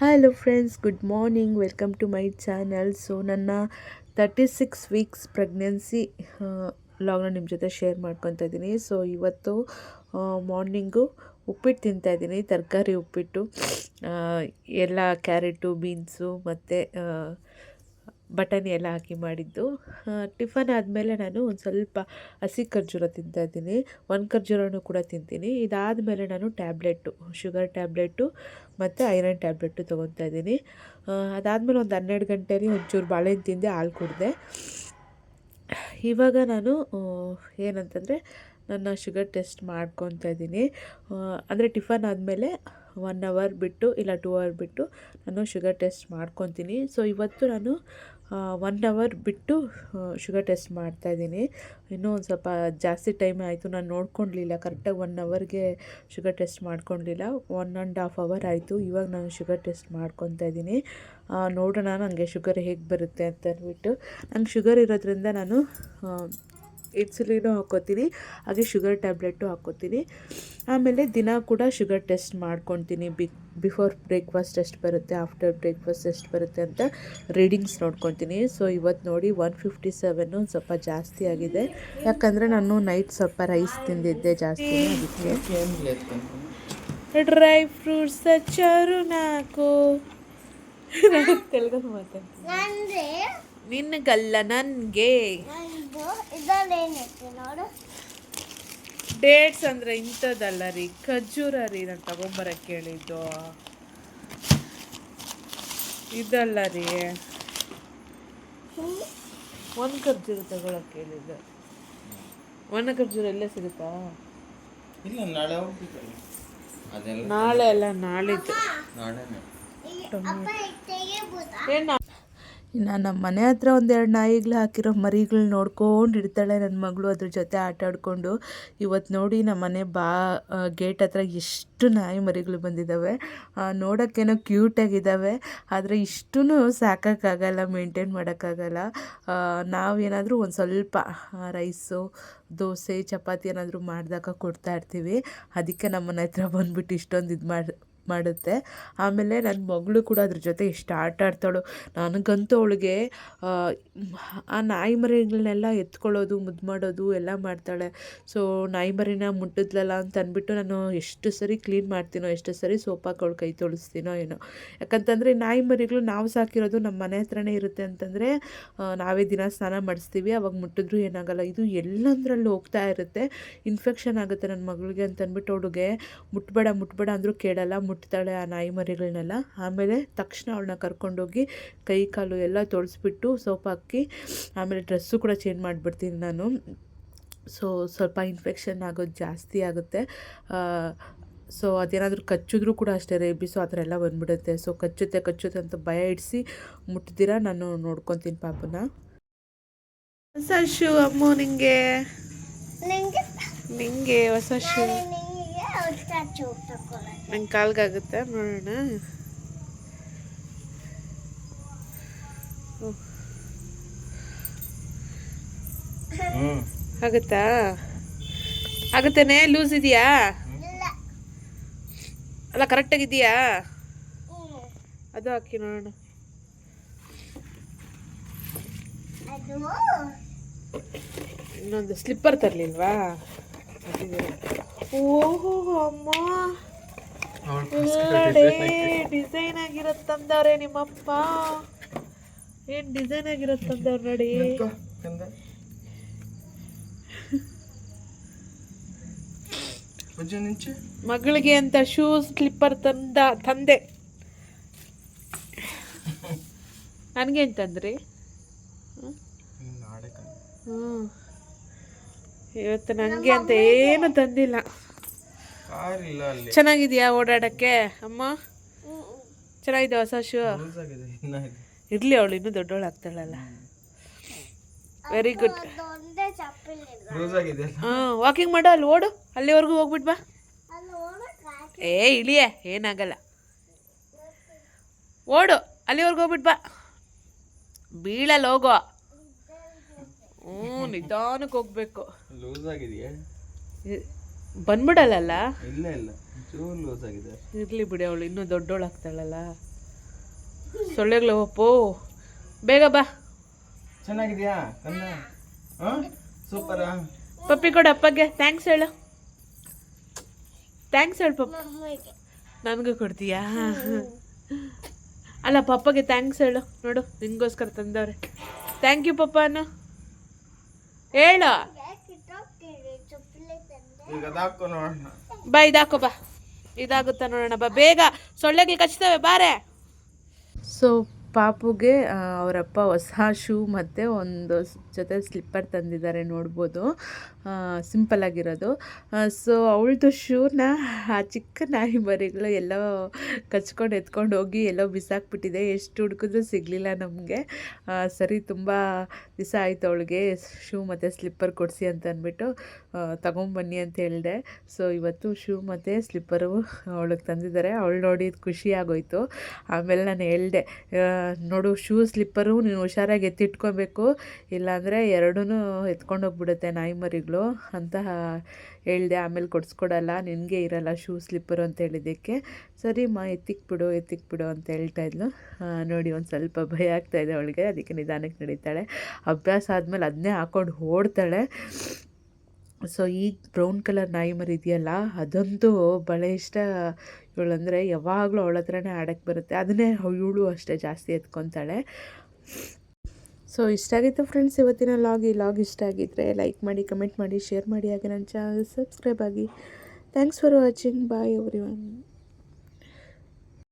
Hello friends good morning welcome to my channel so ನನ್ನ thirty six weeks pregnancy ಲಾಗ್ನ ನಿಮ್ಮ ಜೊತೆ share ಮಾಡ್ಕೊತಾ ಇದ್ದೀನಿ. ಸೊ ಇವತ್ತು ಮಾರ್ನಿಂಗು ಉಪ್ಪಿಟ್ಟು ತಿಂತಾ ಇದ್ದೀನಿ. ತರಕಾರಿ ಉಪ್ಪಿಟ್ಟು ಎಲ್ಲ ಕ್ಯಾರೆಟು ಬೀನ್ಸು ಮತ್ತು ಬಟಾಣಿ ಎಲ್ಲ ಹಾಕಿ ಮಾಡಿದ್ದು. ಟಿಫನ್ ಆದಮೇಲೆ ನಾನು ಒಂದು ಸ್ವಲ್ಪ ಹಸಿ ಖರ್ಜೂರ ತಿಂತಾಯಿದ್ದೀನಿ ಒಂದು ಖರ್ಜೂರನೂ ಕೂಡ ತಿಂತೀನಿ. ಇದಾದಮೇಲೆ ನಾನು ಟ್ಯಾಬ್ಲೆಟ್ಟು ಶುಗರ್ ಟ್ಯಾಬ್ಲೆಟ್ಟು ಮತ್ತು ಐರನ್ ಟ್ಯಾಬ್ಲೆಟ್ಟು ತೊಗೊತಾ ಇದ್ದೀನಿ. ಅದಾದಮೇಲೆ ಒಂದು ಹನ್ನೆರಡು ಗಂಟೆಲಿ ಒಂಚೂರು ಬಾಳೆಹಣ್ಣು ತಿಂದೆ, ಹಾಲು ಕುಡಿದೆ. ಇವಾಗ ನಾನು ಏನಂತಂದರೆ ನನ್ನ ಶುಗರ್ ಟೆಸ್ಟ್ ಮಾಡ್ಕೊತಾ ಇದ್ದೀನಿ. ಅಂದರೆ ಟಿಫನ್ ಆದಮೇಲೆ ಒನ್ ಅವರ್ ಬಿಟ್ಟು, ಇಲ್ಲ ಟೂ ಅವರ್ ಬಿಟ್ಟು ನಾನು ಶುಗರ್ ಟೆಸ್ಟ್ ಮಾಡ್ಕೊತೀನಿ ಸೊ ಇವತ್ತು ನಾನು ಒನ್ ಅವರ್ ಬಿಟ್ಟು ಶುಗರ್ ಟೆಸ್ಟ್ ಮಾಡ್ತಾಯಿದ್ದೀನಿ ಇನ್ನೂ ಒಂದು ಸ್ವಲ್ಪ ಜಾಸ್ತಿ ಟೈಮ್ ಆಯಿತು, ನಾನು ನೋಡ್ಕೊಂಡಿಲ್ಲ. ಕರೆಕ್ಟಾಗಿ ಒನ್ ಅವರ್ಗೆ ಶುಗರ್ ಟೆಸ್ಟ್ ಮಾಡ್ಕೊಂಡಿಲ್ಲ. ಒನ್ ಆ್ಯಂಡ್ ಹಾಫ್ ಅವರ್ ಆಯಿತು. ಇವಾಗ ನಾನು ಶುಗರ್ ಟೆಸ್ಟ್ ಮಾಡ್ಕೊತಾ ಇದ್ದೀನಿ. ನೋಡೋಣ ನನಗೆ ಶುಗರ್ ಹೇಗೆ ಬರುತ್ತೆ ಅಂತ ಅಂದ್ಬಿಟ್ಟು ನಂಗೆ ಶುಗರ್ ಇರೋದ್ರಿಂದ ನಾನು ಇನ್ಸುಲಿನು ಹಾಕ್ಕೋತೀನಿ ಹಾಗೆ ಶುಗರ್ ಟ್ಯಾಬ್ಲೆಟು ಹಾಕ್ಕೋತೀನಿ ಆಮೇಲೆ ದಿನ ಕೂಡ ಶುಗರ್ ಟೆಸ್ಟ್ ಮಾಡ್ಕೊತೀನಿ ಬಿ ಬಿಫೋರ್ ಬ್ರೇಕ್ಫಾಸ್ಟ್ ಎಷ್ಟು ಬರುತ್ತೆ ಆಫ್ಟರ್ ಬ್ರೇಕ್ಫಾಸ್ಟ್ ಎಷ್ಟು ಬರುತ್ತೆ ಅಂತ ರೀಡಿಂಗ್ಸ್ ನೋಡ್ಕೊತೀನಿ ಸೊ ಇವತ್ತು ನೋಡಿ ಒನ್ ಫಿಫ್ಟಿ ಸೆವೆನ್ನು ಸ್ವಲ್ಪ ಜಾಸ್ತಿ ಆಗಿದೆ. ಯಾಕಂದರೆ ನಾನು ನೈಟ್ ಸ್ವಲ್ಪ ರೈಸ್ ತಿಂದಿದ್ದೆ ಜಾಸ್ತಿ ಅದಕ್ಕೆ. ಡ್ರೈ ಫ್ರೂಟ್ಸ್ ಸಚ್ಚರು ನಾಲ್ಕು. ತೆಲುಗು ಮಾತಾಡ್ತೀನಿ. ನಿನಗಲ್ಲ ನನಗೆ. ಡೇಟ್ಸ್ ಅಂದರೆ ಇಂಥದ್ದಲ್ಲ ರೀ ಖಜೂರ ರೀ ನಾನು ತಗೊಂಬರಕ್ಕೆ ಕೇಳಿದ್ದು. ಇದಲ್ಲ ರೀ. ಒಂದು ಖರ್ಜೂರ ತಗೊಳಕ್ಕೆ ಹೇಳಿದ್ದು ಒಣ ಖರ್ಜೂರ ಎಲ್ಲೇ ಸಿಗುತ್ತಾ? ಇಲ್ಲ ನಾಳೆ ನಾಳೆ ಅಲ್ಲ ನಾಳಿದ್ದು. ಏನು ಇನ್ನು ನಮ್ಮ ಮನೆ ಹತ್ರ ಒಂದೆರಡು ನಾಯಿಗಳು ಹಾಕಿರೋ ಮರಿಗಳು ನೋಡ್ಕೊಂಡು ಇಡ್ತಾಳೆ ನನ್ನ ಮಗಳು ಅದ್ರ ಜೊತೆ ಆಟ ಆಡಿಕೊಂಡು. ಇವತ್ತು ನೋಡಿ ನಮ್ಮ ಮನೆ ಬಾ ಗೇಟ್ ಹತ್ರ ಎಷ್ಟು ನಾಯಿ ಮರಿಗಳು ಬಂದಿದ್ದಾವೆ ನೋಡೋಕ್ಕೇನೋ ಕ್ಯೂಟಾಗಿದ್ದಾವೆ ಆದರೆ ಇಷ್ಟೂ ಸಾಕೋಕ್ಕಾಗಲ್ಲ ಮೇಂಟೈನ್ ಮಾಡೋಕ್ಕಾಗಲ್ಲ. ನಾವೇನಾದರೂ ಒಂದು ಸ್ವಲ್ಪ ರೈಸು, ದೋಸೆ, ಚಪಾತಿ ಏನಾದರೂ ಮಾಡಿದಾಗ ಕೊಡ್ತಾ ಇರ್ತೀವಿ. ಅದಕ್ಕೆ ನಮ್ಮ ಮನೆ ಹತ್ರ ಬಂದ್ಬಿಟ್ಟು ಇಷ್ಟೊಂದು ಇದು ಮಾಡಿ ಮಾಡುತ್ತೆ. ಆಮೇಲೆ ನನ್ನ ಮಗಳು ಕೂಡ ಅದ್ರ ಜೊತೆ ಎಷ್ಟು ಆಟ ಆಡ್ತಾಳೋ. ನನಗಂತೂ ಅವಳಿಗೆ, ಆ ನಾಯಿ ಮರಿಗಳನ್ನೆಲ್ಲ ಎತ್ಕೊಳ್ಳೋದು, ಮುದ್ದು ಮಾಡೋದು ಎಲ್ಲ ಮಾಡ್ತಾಳೆ. ಸೊ, ನಾಯಿ ಮರಿನ ಮುಟ್ಟಿದ್ಲಲ್ಲ ಅಂತ ಅಂದ್ಬಿಟ್ಟು ನಾನು ಎಷ್ಟು ಸರಿ ಕ್ಲೀನ್ ಮಾಡ್ತೀನೋ, ಎಷ್ಟು ಸರಿ ಸೋಪ್ ಹಾಕೊಂಡು ಕೈ ತೊಳಿಸ್ತೀನೋ ಏನೋ. ಯಾಕಂತಂದರೆ ನಾಯಿ ಮರಿಗಳು ನಾವು ಸಾಕಿರೋದು ನಮ್ಮ ಮನೆ ಹತ್ರನೇ ಇರುತ್ತೆ ಅಂತಂದರೆ ನಾವೇ ದಿನ ಸ್ನಾನ ಮಾಡಿಸ್ತೀವಿ, ಅವಾಗ ಮುಟ್ಟಿದ್ರು ಏನಾಗಲ್ಲ. ಇದು ಎಲ್ಲಂದ್ರಲ್ಲೂ ಹೋಗ್ತಾ ಇರುತ್ತೆ. ಇನ್ಫೆಕ್ಷನ್ ಆಗುತ್ತೆ ನನ್ನ ಮಗಳಿಗೆ ಅಂತಂದ್ಬಿಟ್ಟು ಅವಳಿಗೆ ಮುಟ್ಬೇಡ ಮುಟ್ಬೇಡ ಅಂದರೂ ಕೇಳಲ್ಲ. ಮುಟ್ತಾಳೆ ಆ ನಾಯಿ ಮರಿಗಳನ್ನೆಲ್ಲ ಆಮೇಲೆ ತಕ್ಷಣ ಅವಳನ್ನ ಕರ್ಕೊಂಡೋಗಿ ಕೈ ಕಾಲು ಎಲ್ಲ ತೊಳೆಸ್ಬಿಟ್ಟು ಸೋಪ್ ಹಾಕಿ ಆಮೇಲೆ ಡ್ರೆಸ್ಸು ಕೂಡ ಚೇಂಜ್ ಮಾಡಿಬಿಡ್ತೀನಿ ನಾನು. ಸೊ ಸ್ವಲ್ಪ ಇನ್ಫೆಕ್ಷನ್ ಆಗೋದು ಜಾಸ್ತಿ ಆಗುತ್ತೆ. ಸೊ ಅದೇನಾದರೂ ಕಚ್ಚಿದ್ರೂ ಕೂಡ ಅಷ್ಟೇ ರೇಬಿಸು ಆ ಥರ ಎಲ್ಲ ಬಂದ್ಬಿಡುತ್ತೆ. ಸೊ ಕಚ್ಚುತ್ತೆ ಕಚ್ಚುತ್ತೆ ಅಂತ ಭಯ ಇಡಿಸಿ ಮುಟ್ಟಿದ್ದೀರಾ ನಾನು ನೋಡ್ಕೊತೀನಿ ಪಾಪನ. ಹೊಸ ಶೂ ಅಮ್ಮ ನಿಂಗೆ. ನಂಗೆ? ನಿಂಗೆ ಹೊಸ ಶೂ. ನಿಂಗೆ ಕಾಲ್ಗಾಗುತ್ತೆ ನೋಡೋಣ. ಹ್ಮ್. ಆಗುತ್ತಾ? ಆಗುತ್ತೇನೆ? ಲೂಸ್ ಇದೆಯಾ? ಇಲ್ಲ. ಅಲ್ಲ ಕರೆಕ್ಟಾಗಿದೆಯಾ. ಅದು ಹಾಕಿ ನೋಡೋಣ. ಅದು. ಇನ್ನೊಂದು ಸ್ಲಿಪ್ಪರ್ ತರಲಿಲ್ವಾ? ಓಹೋ ಅಮ್ಮ ಡಿಸೈನ್ ಆಗಿರೋದು ತಂದವ್ರೆ ನಿಮ್ಮಪ್ಪ ಏನ್ ಡಿಸೈನ್ ಆಗಿರೋದು ತಂದವ್ರು ನೋಡಿ ಮಗಳಿಗೆ ಅಂತ ಶೂ ಸ್ಲಿಪ್ಪರ್ ತಂದ ತಂದೆ ನನಗೆ ಅಂತಂದ್ರಿ ಹ್ಞೂ ಇವತ್ತು ನನಗೆ ಅಂತ ಏನು ತಂದಿಲ್ಲ. ಕಾರ್ ಇಲ್ಲ ಅಲ್ಲಿ. ಚೆನ್ನಾಗಿದೆಯಾ ಓಡಾಡಕ್ಕೆ ಅಮ್ಮ? ಚೆನ್ನಾಗಿದೆ ಹೊಸ ಶೂ ಇರ್ಲಿ ಆಗಿದೆ ಇನ್ನ ಇದೆ. ಇರಲಿ ಅವಳು ಇನ್ನೂ ದೊಡ್ಡವಳು ಆಗ್ತಾಳಲ್ಲ ವೆರಿ ಗುಡ್ ಹಾಂ ವಾಕಿಂಗ್ ಮಾಡು ಅಲ್ಲಿ ಓಡು ಅಲ್ಲಿವರೆಗೂ ಹೋಗ್ಬಿಟ್ ಬಾ. ಏ ಇಳಿಯೇ ಏನಾಗಲ್ಲ. ಓಡು ಅಲ್ಲಿವರೆಗೂ ಹೋಗ್ಬಿಟ್ ಬಾ. ಬೀಳಲ್ಲ ಹೋಗೋ ನಿಧಾನಕ್ಕೆ ಹೋಗ್ಬೇಕು. ಲೂಸ್ ಆಗಿದೆಯಾ? ಬಂದ್ಬಿಡಲ್ಲ ಇಲ್ಲ ಇಲ್ಲ. ಚೂರು ಲೂಸ್ ಆಗಿದೆ. ಇರ್ಲಿ ಬಿಡಿ ಅವಳು ಇನ್ನೂ ದೊಡ್ಡವಳು ಆಗ್ತಾಳಲ್ಲ. ಸೊಳ್ಳೆಗಳು ಒಪ್ಪು ಬೇಗ ಬಾ. ಚೆನ್ನಾಗಿದ್ಯಾ? ಕನ್ನ ಸೂಪರ ಸೂಪರಾ? ಪಪ್ಪಿ ಕೊಡು ಅಪ್ಪಗೆ. ಥ್ಯಾಂಕ್ಸ್ ಹೇಳು. ಥ್ಯಾಂಕ್ಸ್ ಹೇಳು ಪಪ್ಪ. ನನಗೂ ಕೊಡ್ತೀಯಾ? ಅಲ್ಲ ಪಪ್ಪಗೆ ಥ್ಯಾಂಕ್ಸ್ ಹೇಳು. ನೋಡು ನಿಂಗೋಸ್ಕರ ತಂದವ್ರೆ. ಥ್ಯಾಂಕ್ ಯು ಪಪ್ಪ ಅನ್ನು ಹೇಳು. ಬಾ ಇದಾಕೋ ಬಾ. ಇದಾಗುತ್ತಾ ನೋಡೋಣ ಬಾ. ಬೇಗ ಸೊಳ್ಳೆಗಳು ಕಚ್ತವೆ ಬಾರೆ. ಸೊ ಪಾಪುಗೆ ಅವರಪ್ಪ ಹೊಸ ಶೂ ಮತ್ತು ಒಂದು ಜೊತೆ ಸ್ಲಿಪ್ಪರ್ ತಂದಿದ್ದಾರೆ ನೋಡ್ಬೋದು. ಸಿಂಪಲ್ ಆಗಿರೋದು. ಸೊ ಅವಳದು ಶೂನ, ಆ ಚಿಕ್ಕ ನಾಯಿ ಮರಿಗಳು ಎಲ್ಲೋ ಕಚ್ಕೊಂಡು ಎತ್ಕೊಂಡು ಹೋಗಿ ಎಲ್ಲೋ ಬಿಸಾಕ್ಬಿಟ್ಟಿದೆ. ಎಷ್ಟು ಹುಡುಕಿದ್ರು ಸಿಗಲಿಲ್ಲ ನಮಗೆ. ಸರಿ, ತುಂಬ ದಿವಸ ಆಯಿತು ಅವಳಿಗೆ. ಶೂ ಮತ್ತು ಸ್ಲಿಪ್ಪರ್ ಕೊಡಿಸಿ ಅಂತ ಅಂದ್ಬಿಟ್ಟು ತಗೊಂಬನ್ನಿ ಅಂತ ಹೇಳಿದೆ. ಸೊ ಇವತ್ತು ಶೂ ಮತ್ತು ಸ್ಲಿಪ್ಪರು ಅವಳಿಗೆ ತಂದಿದ್ದಾರೆ. ಅವಳು ನೋಡಿ ಖುಷಿ ಆಮೇಲೆ ನಾನು ಹೇಳಿದೆ ನೋಡು ಶೂ ಸ್ಲಿಪ್ಪರು ನೀನು ಹುಷಾರಾಗಿ ಎತ್ತಿಟ್ಕೋಬೇಕು. ಇಲ್ಲಾಂದರೆ ಎರಡೂ ಎತ್ಕೊಂಡು ಹೋಗ್ಬಿಡುತ್ತೆ ನಾಯಿ ಮರಿಗಳು ಅಂತ ಹೇಳಿದೆ, ಆಮೇಲೆ ಕೊಡಿಸ್ಕೊಡಲ್ಲ, ನಿನಗೆ ಇರಲ್ಲ ಶೂ ಸ್ಲಿಪ್ಪರು ಅಂತ ಹೇಳಿದ್ದಕ್ಕೆ. ಸರಿ ಮಾ, ಎತ್ತಿಕ್ಬಿಡು ಎತ್ತಿಕ್ಬಿಡು ಅಂತ ಹೇಳ್ತಾ ಇದ್ಲು. ನೋಡಿ ಒಂದು ಸ್ವಲ್ಪ ಭಯ ಆಗ್ತಾಯಿದೆ ಅವಳಿಗೆ, ಅದಕ್ಕೆ ನಿಧಾನಕ್ಕೆ ನಡೀತಾಳೆ. ಅಭ್ಯಾಸ ಆದಮೇಲೆ ಅದನ್ನೇ ಹಾಕ್ಕೊಂಡು ಓಡ್ತಾಳೆ. ಸೊ, ಈ ಬ್ರೌನ್ ಕಲರ್ ನಾಯಿ ಮರಿ ಇದೆಯಲ್ಲ ಅದಂತೂ ಭಾಳ ಇಷ್ಟ. ಇವಳಂದರೆ ಯಾವಾಗಲೂ ಅವಳ ಹತ್ರನೇ ಆಡೋಕ್ಕೆ ಬರುತ್ತೆ. ಅದನ್ನೇ ಇವಳು ಅಷ್ಟೇ ಜಾಸ್ತಿ ಎತ್ಕೊತಾಳೆ. ಸೊ, ಇಷ್ಟ ಆಗಿತ್ತು ಫ್ರೆಂಡ್ಸ್ ಇವತ್ತಿನ ಲಾಗ್ ಈ ಲಾಗ್ ಇಷ್ಟ ಆಗಿದ್ದರೆ ಲೈಕ್ ಮಾಡಿ ಕಮೆಂಟ್ ಮಾಡಿ ಶೇರ್ ಮಾಡಿ, ಹಾಗೆ ನನ್ನ ಚಾನಲ್ ಸಬ್ಸ್ಕ್ರೈಬ್ ಆಗಿ. Thanks for watching bye everyone